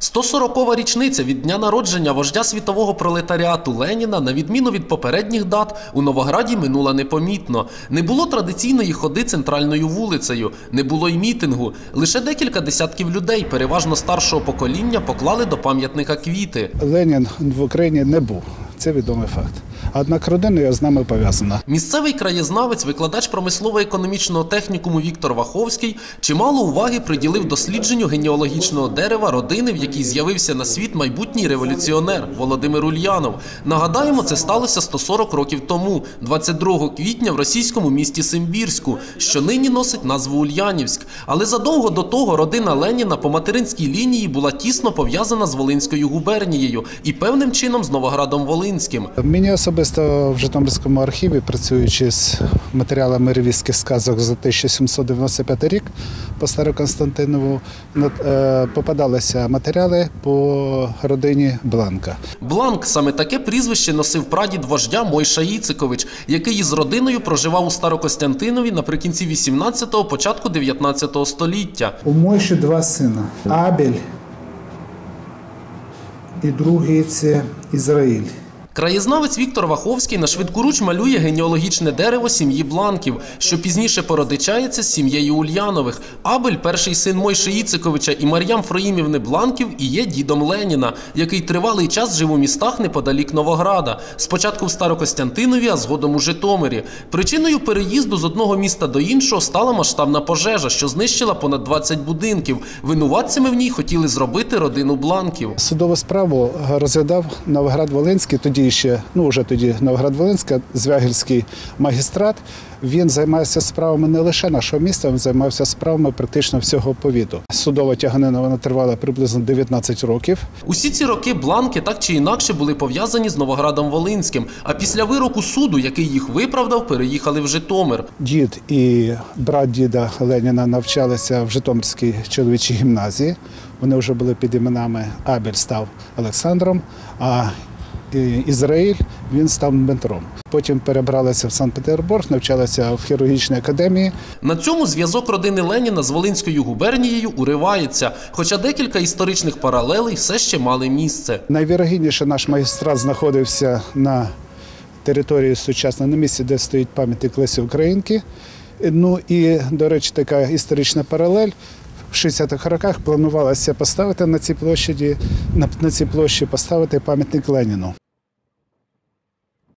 140-ва річниця від дня народження вождя світового пролетаріату Леніна, на відміну від попередніх дат, у Новограді минула непомітно. Не було традиційної ходи центральною вулицею, не було й мітингу. Лише декілька десятків людей, переважно старшого покоління, поклали до пам'ятника квіти. Ленін в Україні не був. Це відомий факт. Однак родиною з нами пов'язана. Місцевий краєзнавець, викладач промислово-економічного технікуму Віктор Ваховський, чимало уваги приділив дослідженню генеалогічного дерева родини, в якій з'явився на світ майбутній революціонер Володимир Ульянов. Нагадаємо, це сталося 140 років тому, 22 квітня в російському місті Симбірську, що нині носить назву Ульянівськ. Але задовго до того родина Леніна по материнській лінії була тісно пов'язана з Волинською губернією і певним чином з Новоградом Волинським. Мені особисто в Житомирському архіві, працюючи з матеріалами ревізьких сказок за 1795 рік по Староконстантинову, е, попадалися матеріали по родині Бланка. Бланк саме таке прізвище носив прадід вождя Мойша Іцикович, який із родиною проживав у Старокостянтинові наприкінці 18-го, початку 19 століття. У Мойші два сина: Абель і другий це Ізраїль. Краєзнавець Віктор Ваховський на швидкуруч малює генеалогічне дерево сім'ї Бланків, що пізніше породичається з сім'єю Ульянових. Абель, перший син Мойши Іциковича і Мар'ям Фроїмівни Бланків, і є дідом Леніна, який тривалий час жив у містах неподалік Новограда. Спочатку в Старокостянтинові, а згодом у Житомирі. Причиною переїзду з одного міста до іншого стала масштабна пожежа, що знищила понад 20 будинків. Винуватцями в ній хотіли зробити родину Бланків. Судову справу розглядав Новоград-Волинський, тоді ще, ну вже тоді Новоград-Волинська, Звягільський магістрат. Він займався справами не лише нашого міста, він займався справами практично всього повіту. Судова тяганина вона тривала приблизно 19 років. Усі ці роки бланки так чи інакше були пов'язані з Новоградом Волинським. А після вироку суду, який їх виправдав, переїхали в Житомир. Дід і брат діда Леніна навчалися в Житомирській чоловічій гімназії. Вони вже були під іменами Абель став Олександром, а Ізраїль він став Дмитром. Потім перебралися в Санкт-Петербург, навчалися в хірургічній академії. На цьому зв'язок родини Леніна з Волинською губернією уривається, хоча декілька історичних паралелей все ще мали місце. Найвірогідніше наш магістрат знаходився на території сучасно на місці, де стоїть пам'ятник Лесі Українки. Ну і, до речі, така історична паралель. В 60-х роках планувалося поставити на цій площаді, на, на цій площі поставити пам'ятник Леніну.